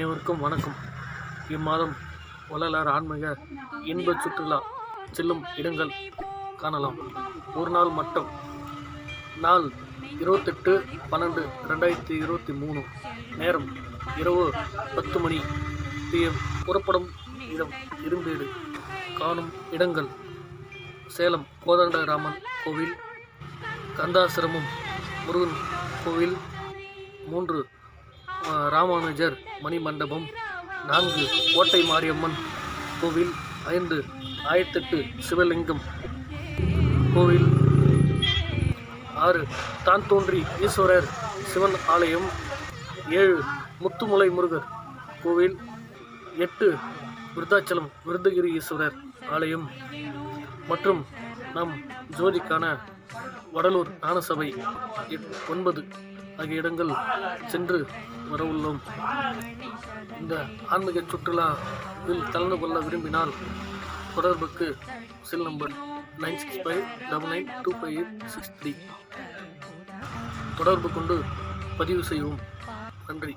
அனைவருக்கும் வணக்கம். இம்மாதம் வள்ளலார் ஆன்மீக இன்ப சுற்றுலா செல்லும் இடங்கள் காணலாம். ஒரு நாள் மட்டும். நாள் இருபத்தெட்டு பன்னெண்டு ரெண்டாயிரத்தி இருபத்தி மூணு. நேரம் இரவு பத்து மணி. பிஎம் புறப்படும் இடம் இரும்பேடு காணும் இடங்கள். சேலம் கோதண்டராமன் கோவில். கந்தாசிரமம் முருகன் கோவில். மூன்று ராமானுஜர் மணி மண்டபம் நான்கு கோட்டை மாரியம்மன் கோவில் ஐந்து ஆயிரத்தெட்டு சிவலிங்கம் கோவில் ஆறு தான் தோன்றி ஈஸ்வரர் சிவன் ஆலயம் ஏழு முத்துமலை முருகர் கோவில் எட்டு விருத்தாச்சலம் விருதகிரி ஈஸ்வரர் ஆலயம். மற்றும் நம் ஜோதிக்கான வடலூர் ஞானசபை எட்- ஒன்பது. ஆகிய இடங்கள் சென்று வர உள்ளோம் இந்த ஆன்மீக சுற்றுலாவில் கலந்து கொள்ள விரும்பினால் தொடர்புக்கு cell number nine six five double nine two five eight six three தொடர்பு கொண்டு பதிவு செய்வோம் நன்றி.